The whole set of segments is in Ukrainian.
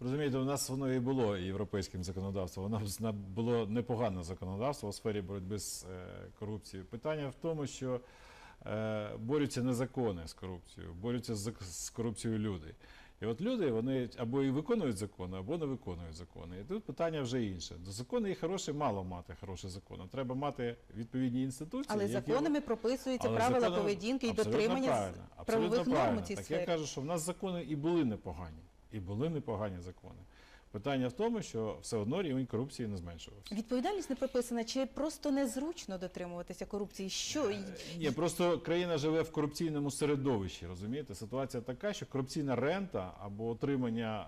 Розумієте, у нас воно і було європейським законодавством. Воно було непогане законодавство у сфері боротьби з е, корупцією. Питання в тому, що е, борються не закони з корупцією, борються з, корупцією люди. І от люди вони або і виконують закони, або не виконують закони. І тут питання вже інше. До закону є хороше, мало мати хороші закони. Треба мати відповідні інституції. Але які- законами прописуються але правила законом- поведінки і дотримання правильно, правових норм у цій Так сфері. я кажу, що в нас закони і були непогані, і були непогані закони. Питання в тому, що все одно рівень корупції не зменшувався. Відповідальність не прописана, чи просто незручно дотримуватися корупції? Що Ні, просто країна живе в корупційному середовищі, розумієте? Ситуація така, що корупційна рента або отримання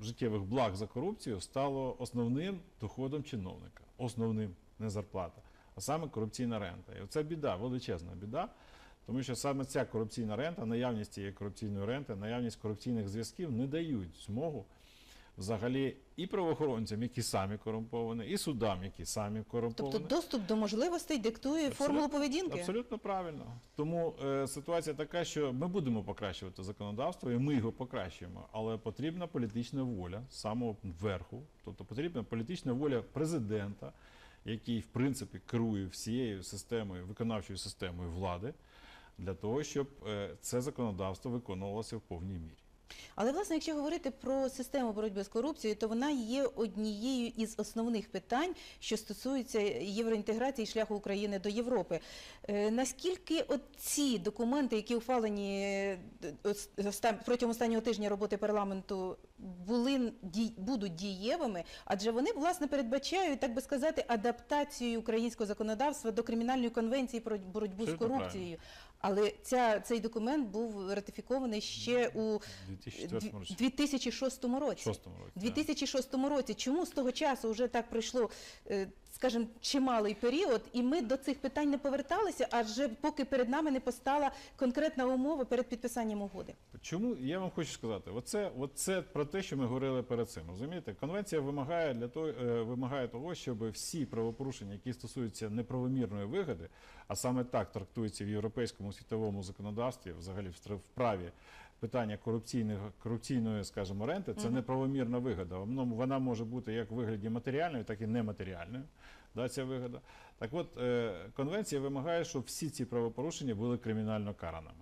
е, життєвих благ за корупцію стало основним доходом чиновника. Основним, не зарплата, а саме корупційна рента. І це біда, величезна біда. Тому що саме ця корупційна рента, наявність цієї корупційної ренти, наявність корупційних зв'язків не дають змогу взагалі і правоохоронцям, які самі корумповані, і судам, які самі корумповані. тобто доступ до можливостей диктує Абсолютно- формулу поведінки? Абсолютно правильно. Тому е, ситуація така, що ми будемо покращувати законодавство, і ми його покращуємо, але потрібна політична воля з самого верху, тобто потрібна політична воля президента, який в принципі керує всією системою, виконавчою системою влади, для того, щоб е, це законодавство виконувалося в повній мірі. Але власне, якщо говорити про систему боротьби з корупцією, то вона є однією із основних питань, що стосуються євроінтеграції шляху України до Європи. Е, наскільки от ці документи, які ухвалені е, протягом останнього тижня роботи парламенту, були ді будуть дієвими, адже вони власне передбачають, так би сказати, адаптацію українського законодавства до кримінальної конвенції про боротьбу з корупцією. Але ця, цей документ був ратифікований ще у У 2004 році. 2006 році. Шостому році, У 2006 році. Чому з того часу вже так пройшло, е, скажімо, чималий період, і ми до цих питань не поверталися, адже поки перед нами не постала конкретна умова перед підписанням угоди. Чому я вам хочу сказати? Оце, оце про те, що ми говорили перед цим. Розумієте, конвенція вимагає для того, е, вимагає того, щоб всі правопорушення, які стосуються неправомірної вигоди, а саме так трактується в європейському світовому законодавстві, взагалі в праві. Питання корупційних корупційної, скажімо, ренти це неправомірна вигода. Вона, може бути як в вигляді матеріальної, так і нематеріальної. Да, ця вигода. Так от е, конвенція вимагає, щоб всі ці правопорушення були кримінально караними.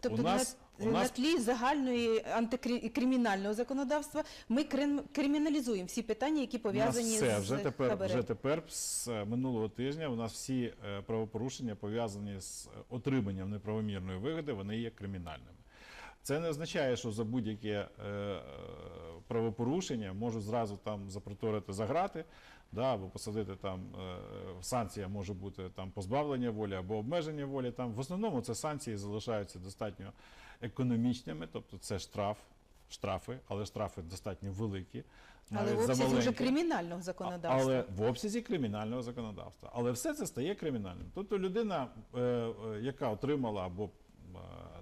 Тобто У нас- на, у нас- на тлі загальної антикримінального законодавства ми крим- криміналізуємо всі питання, які пов'язані з вже тепер, хабарем. вже тепер з е, минулого тижня у нас всі е, правопорушення пов'язані з отриманням неправомірної вигоди, вони є кримінальними. Це не означає, що за будь-яке е, правопорушення можуть зразу там запроторити за грати, да, або посадити там е, санкція може бути там позбавлення волі або обмеження волі. Там в основному це санкції залишаються достатньо економічними, тобто це штраф, штрафи, але штрафи достатньо великі. Але в обсязі вже кримінального законодавства. Але в обсязі кримінального законодавства. Але все це стає кримінальним. Тобто людина, е, е, яка отримала або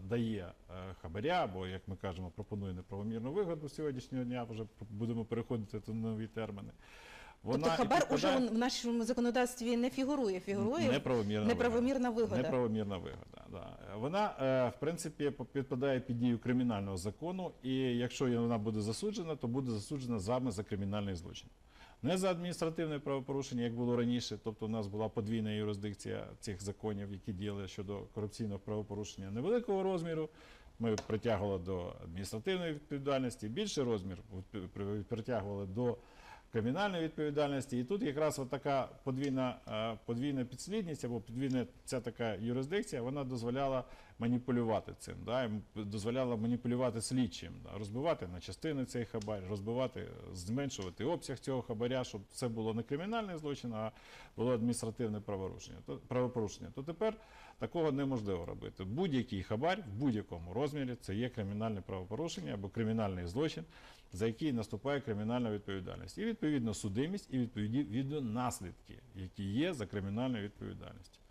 дає е, хабаря, або, як ми кажемо, пропонує неправомірну вигоду сьогоднішнього дня, вже будемо переходити до нові терміни. тобто і хабар уже в нашому законодавстві не фігурує. Фігурує Неправомірна, неправомірна вигода. Неправомірна вигода. Да. Вона, е, в принципі, підпадає під дію кримінального закону, і якщо вона буде засуджена, то буде засуджена саме за кримінальний злочин. Не за адміністративне правопорушення, як було раніше, тобто у нас була подвійна юрисдикція цих законів, які діяли щодо корупційного правопорушення невеликого розміру. Ми притягували до адміністративної відповідальності, більший розмір притягували до кримінальної відповідальності. І тут якраз така подвійна, е, подвійна підслідність або подвійна ця така юрисдикція, вона дозволяла маніпулювати цим, да, дозволяла маніпулювати слідчим, да, розбивати на частини цей хабар, розбивати, зменшувати обсяг цього хабаря, щоб це було не кримінальний злочин, а було адміністративне правопорушення. То, правопорушення. То тепер такого неможливо робити. Будь-який хабар в будь-якому розмірі це є кримінальне правопорушення або кримінальний злочин, за який наступає кримінальна відповідальність. І відповідно судимість, і відповідно наслідки, які є за кримінальною відповідальністю.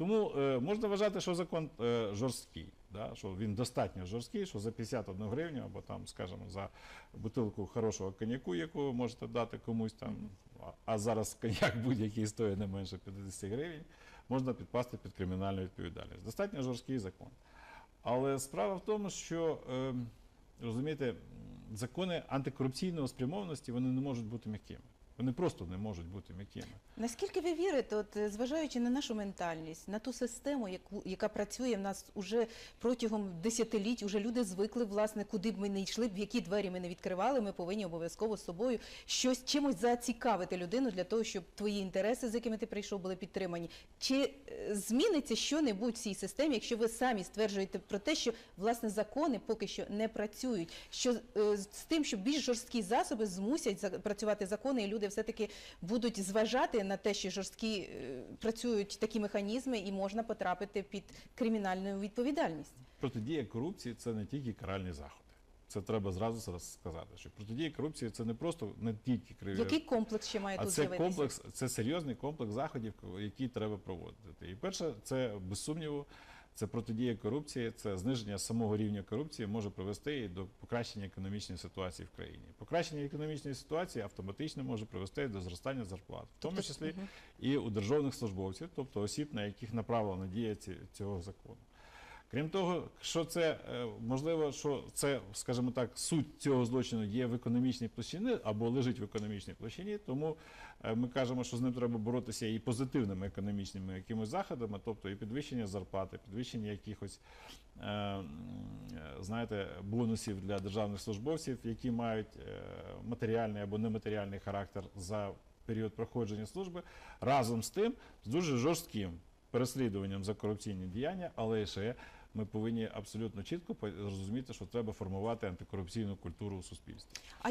Тому е, можна вважати, що закон е, жорсткий, да, що він достатньо жорсткий, що за 51 гривню або там, скажімо, за бутилку хорошого коньяку, яку можете дати комусь там, а- а зараз коньяк будь-який стоїть не менше 50 гривень, можна підпасти під кримінальну відповідальність. Достатньо жорсткий закон. Але справа в тому, що е, розумієте, закони антикорупційної спрямованості вони не можуть бути м'якими. Вони просто не можуть бути м'якими. Наскільки ви вірите, от е, зважаючи на нашу ментальність, на ту систему, яку яка працює в нас уже протягом десятиліть, уже люди звикли, власне, куди б ми не йшли, в які двері ми не відкривали, ми повинні обов'язково з собою щось чимось зацікавити людину для того, щоб твої інтереси, з якими ти прийшов, були підтримані. Чи е, зміниться що-небудь в цій системі, якщо ви самі стверджуєте про те, що власне закони поки що не працюють? Що е, з тим, що більш жорсткі засоби змусять працювати закони, і люди все-таки будуть зважати на те, що жорсткі е, працюють такі механізми, і можна потрапити під кримінальну відповідальність. Протидія корупції це не тільки каральні заходи. Це треба зразу сказати. Що протидія корупції це не просто не тільки криві. Який комплекс ще має А тут це з'явитися? комплекс, це серйозний комплекс заходів, які треба проводити. І перше, це без сумніву, це протидія корупції, це зниження самого рівня корупції може привести і до покращення економічної ситуації в країні. Покращення економічної ситуації автоматично може привести до зростання зарплат, в тому Тобто, числі і у державних службовців, тобто осіб, на яких направлена дія цього закону. Крім того, що це е, можливо, що це, скажімо так, суть цього злочину є в економічній площині або лежить в економічній площині, тому е, ми кажемо, що з ним треба боротися і позитивними економічними якимось заходами, тобто і підвищення зарплати, підвищення якихось е, знаєте, бонусів для державних службовців, які мають матеріальний або нематеріальний характер за період проходження служби, разом з тим з дуже жорстким переслідуванням за корупційні діяння, але ще ми повинні абсолютно чітко зрозуміти, що треба формувати антикорупційну культуру у суспільстві. А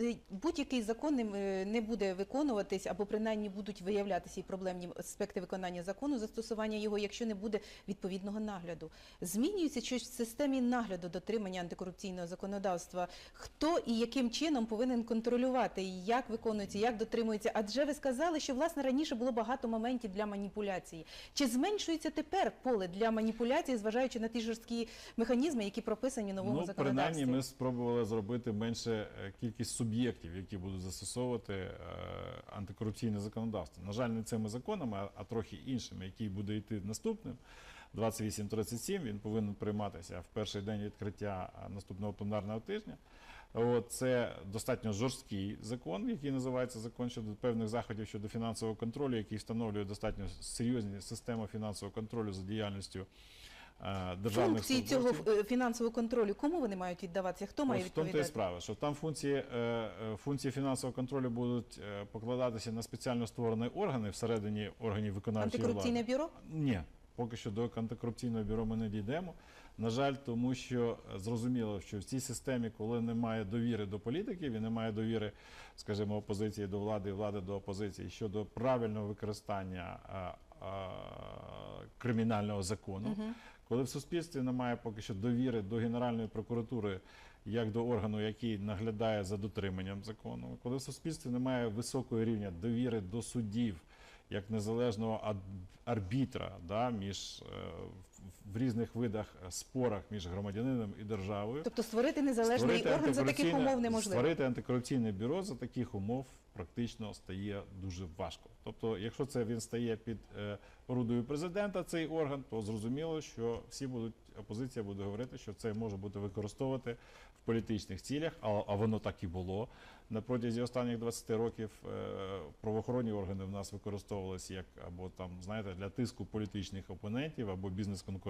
е, будь-який закон не, е, буде виконуватись, або принаймні будуть виявлятися і проблемні аспекти виконання закону, застосування його, якщо не буде відповідного нагляду. Змінюється щось в системі нагляду дотримання антикорупційного законодавства. Хто і яким чином повинен контролювати, як виконується, як дотримується? Адже ви сказали, що власне раніше було багато моментів для маніпуляції. Чи зменшується тепер поле для маніпуляції, зважаючи на ті жорсткі механізми, які прописані в новому ну, законодавстві? принаймні, ми спробували зробити менше е, кількість суб'єктів, які будуть застосовувати е, антикорупційне законодавство. На жаль, не цими законами, а, трохи іншими, який буде йти наступним. 2837, він повинен прийматися в перший день відкриття наступного пленарного тижня. От, це достатньо жорсткий закон, який називається закон щодо певних заходів щодо фінансового контролю, який встановлює достатньо серйозні системи фінансового контролю за діяльністю державних Функції цього е, фінансового контролю кому вони мають віддаватися? Хто має Ось в тому то і справа, що там функції, е, е, функції фінансового контролю будуть е, покладатися на спеціально створені органи всередині органів виконавчої Антикорупційне бюро? Ні, поки що до антикорупційного бюро ми не дійдемо. На жаль, тому що е, зрозуміло, що в цій системі, коли немає довіри до політиків і немає довіри, скажімо, опозиції до влади і влади до опозиції щодо правильного використання е, е, кримінального закону, Мгм. Коли в суспільстві немає поки що довіри до Генеральної прокуратури як до органу, який наглядає за дотриманням закону, коли в суспільстві немає високого рівня довіри до суддів як незалежного арбітра да, між, е, в- різних видах е, спорах між громадянином і державою. Тобто створити незалежний орган за таких умов неможливо. Створити антикорупційне бюро за таких умов практично стає дуже важко. Тобто, якщо це він стає під е, орудою президента, цей орган, то зрозуміло, що всі будуть опозиція буде говорити, що це може бути використовувати в політичних цілях, а, а воно так і було. На протязі останніх 20 років е, правоохоронні органи в нас використовувалися як або там, знаєте, для тиску політичних опонентів або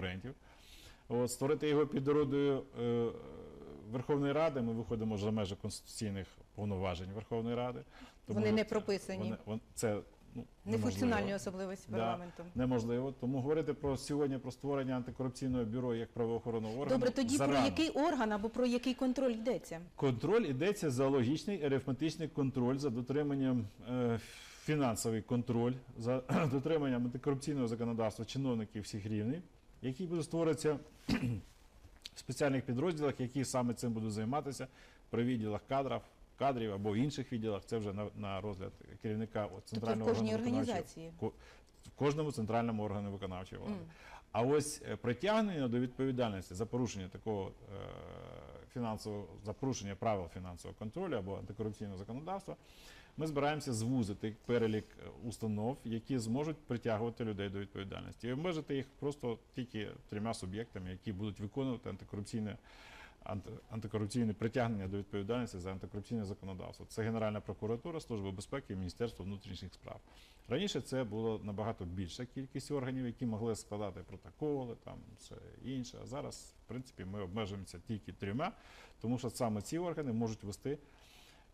бізнес-конкурентів. От, створити його під орудою е, Верховної Ради, ми виходимо за межі конституційних повноважень Верховної Ради. Вони не прописані. Вони, вон- це ну, Нефункціональні особливості Да. парламенту. Неможливо. Тому говорити про сьогодні про створення антикорупційного бюро як правоохоронного органу. Добре, тоді зарано. про який орган або про який контроль йдеться? Контроль йдеться за логічний арифметичний контроль, за дотриманням е, фінансовий контроль, за дотриманням антикорупційного законодавства чиновників всіх рівнів, який буде створитися в спеціальних підрозділах, які саме цим будуть займатися при відділах кадрів, кадрів або інших відділах. Це вже на, на розгляд керівника Тобто в центрального кожній органу організації. в кожному центральному органу виконавчої влади. Мгм. А ось е, притягнення до відповідальності за порушення такого е, фінансового за порушення правил фінансового контролю або антикорупційного законодавства, ми збираємося звузити перелік е, установ, які зможуть притягувати людей до відповідальності. І обмежити їх просто тільки трьома суб'єктами, які будуть виконувати антикорупційне анти- антикорупційне притягнення до відповідальності за антикорупційне законодавство. Це Генеральна прокуратура, Служба безпеки і Міністерство внутрішніх справ. Раніше це було набагато більша кількість органів, які могли складати протоколи, там все інше. А зараз, в принципі, ми обмежуємося тільки трьома, тому що саме ці органи можуть вести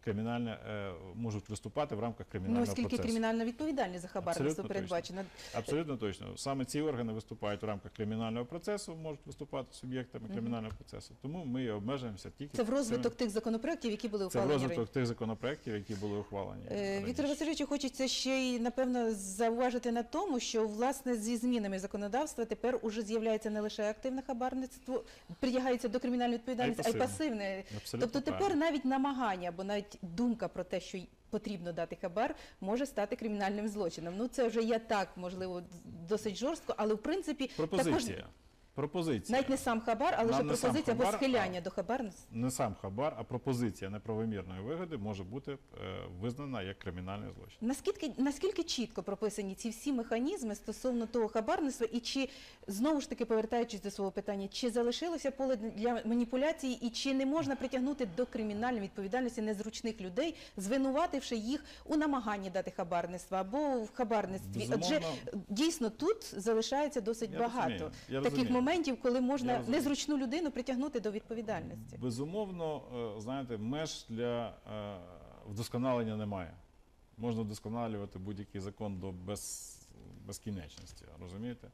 кримінальне, е, можуть виступати в рамках Ну, кримінального оскільки процесу. кримінальна відповідальність за хабарництво передбачена. Абсолютно точно. Саме ці органи виступають в рамках кримінального процесу, можуть виступати суб'єктами кримінального процесу. Тому ми обмежуємося тільки Це в розвиток тих законопроєктів, які були це в розвиток тих законопроєктів, які були ухвалені. Е. Віктор Васильович, хочеться ще й напевно зауважити на тому, що власне зі змінами законодавства тепер уже з'являється не лише активне хабарництво, притягається до кримінальної відповідальності, а й пасивне. пасивне. Тобто тепер навіть намагання або навіть думка про те, що потрібно дати хабар, може стати кримінальним злочином. Ну це вже я так, можливо, досить жорстко, але в принципі пропозиція. також Пропозиція. навіть не сам хабар, але вже пропозиція або схиляння до хабарництва. Не сам хабар, а пропозиція неправомірної вигоди може бути е, визнана як кримінальний злочин. Наскільки наскільки чітко прописані ці всі механізми стосовно того хабарництва, і чи знову ж таки повертаючись до свого питання, чи залишилося поле для маніпуляції, і чи не можна притягнути до кримінальної відповідальності незручних людей, звинувативши їх у намаганні дати хабарництва або в хабарництві? Адже дійсно тут залишається досить Я багато розумію, я таких розумію. Моментів, коли можна незручну людину притягнути до відповідальності. Безумовно, е, знаєте, меж для е, вдосконалення немає. Можна вдосконалювати будь-який закон до без, безкінечності, розумієте?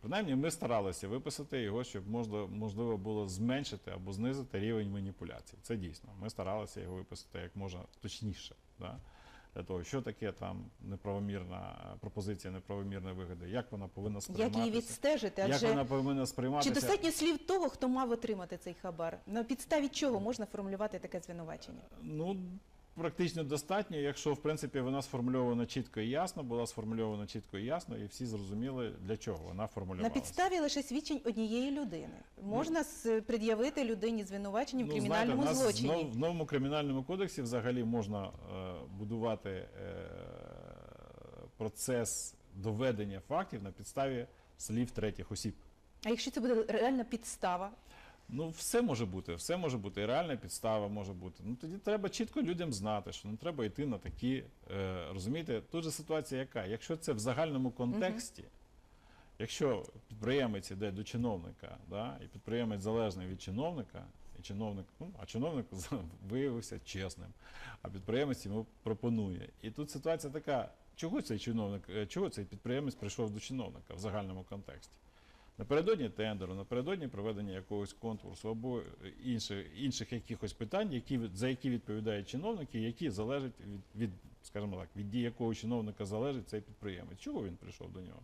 Принаймні, ми старалися виписати його, щоб можна, можливо було зменшити або знизити рівень маніпуляцій. Це дійсно. Ми старалися його виписати як можна точніше. Да? Для того, що таке там неправомірна е, пропозиція неправомірної вигоди, як вона повинна Як сприйматися, її відстежити? як вона повинна Чи достатньо слів того, хто мав отримати цей хабар? На підставі чого можна формулювати таке звинувачення? Ну, практично достатньо, якщо в принципі вона сформульована чітко і ясно, була сформульована чітко і ясно, і всі зрозуміли, для чого вона На підставі лише свідчень однієї людини можна с- пред'явити людині звинувачення в Ну, кримінальному знаєте, нас злочині. в новому кримінальному кодексі взагалі можна е, будувати е, процес доведення фактів на підставі слів третіх осіб. А якщо це буде реальна підстава, Ну, все може бути, все може бути, і реальна підстава може бути. Ну тоді треба чітко людям знати, що не треба йти на такі. Е, розумієте, тут же ситуація яка? Якщо це в загальному контексті, якщо підприємець іде до чиновника, да, і підприємець залежний від чиновника, і чиновник, ну, а чиновник виявився чесним, а підприємець йому пропонує. І тут ситуація така: чого цей чиновник, е, чого цей підприємець прийшов до чиновника в загальному контексті? Напередодні тендеру, напередодні проведення якогось конкурсу або інших, інших якихось питань, які, за які відповідають чиновники, які залежать від, від, скажімо так, від дії якого чиновника залежить цей підприємець. Чого він прийшов до нього?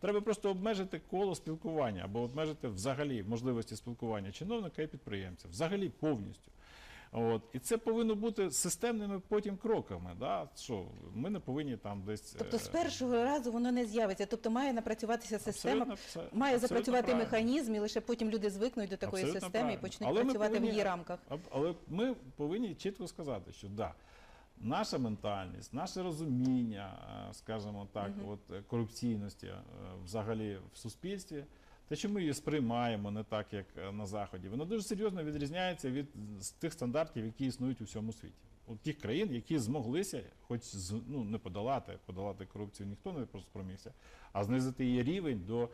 Треба просто обмежити коло спілкування або обмежити взагалі можливості спілкування чиновника і підприємця, взагалі повністю. От. І це повинно бути системними потім кроками. Да? Що ми не повинні там десь. тобто е, з першого разу воно не з'явиться. Тобто має напрацюватися система, абсолютно має абсолютно запрацювати правильно. механізм, і лише потім люди звикнуть до такої Абсолютно системи і почнуть Але працювати в її рамках. Але ми повинні чітко сказати, що да, наша ментальність, наше розуміння, е, скажімо так, Мгм. от е, корупційності взагалі в суспільстві, те, що ми її сприймаємо не так, як е, на заході, воно дуже серйозно відрізняється від тих стандартів, які існують у всьому світі. У тих країн, які змоглися, хоч ну, не подолати, подолати корупцію ніхто не спромігся, а знизити її рівень до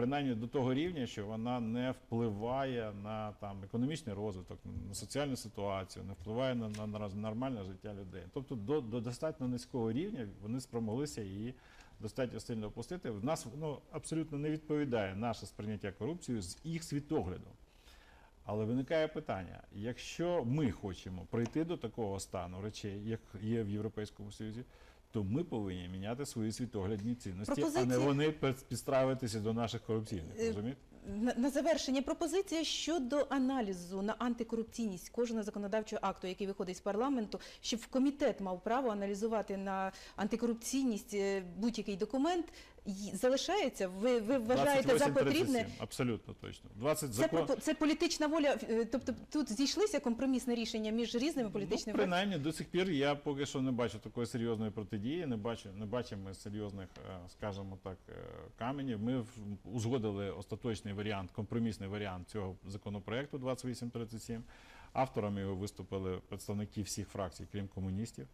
принаймні до того рівня, що вона не впливає на там економічний розвиток, на соціальну ситуацію, не впливає на, на, на нормальне життя людей. Тобто до, до достатньо низького рівня вони спромоглися її достатньо сильно опустити. В нас воно абсолютно не відповідає наше сприйняття корупцією з їх світоглядом. Але виникає питання: якщо ми хочемо прийти до такого стану речей, як є в Європейському Союзі, то ми повинні міняти свої світоглядні цінності, а не вони підстравитися до наших корупційних. Е, Розумієте? На, завершення пропозиція щодо аналізу на антикорупційність кожного законодавчого акту, який виходить з парламенту, щоб комітет мав право аналізувати на антикорупційність е, будь-який документ залишається? Ви, ви вважаєте за потрібне? Абсолютно точно. 20 Це, закон... це політична воля, е, тобто тут зійшлися компромісне рішення між різними Ну, політичними принаймні, до сих пір я поки що не бачу такої серйозної протидії, не бачу, не бачимо серйозних, е, скажімо так, е, каменів. Ми узгодили остаточний варіант, компромісний варіант цього законопроекту 2837. Авторами його виступили представники всіх фракцій, крім комуністів.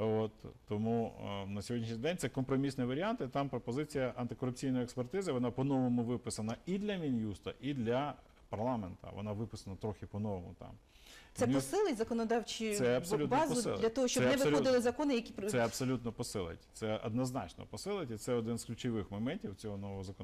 От, тому е, на сьогоднішній день це компромісний варіант, і там пропозиція антикорупційної експертизи, вона по-новому виписана і для Мін'юста, і для парламента. Вона виписана трохи по-новому там. Це Мін'юст- посилить законодавчу Це базу посилить. для того, щоб Це не абсолютно. виходили закони, які Це абсолютно посилить. Це однозначно посилить, і це один з ключових моментів цього нового законодавства.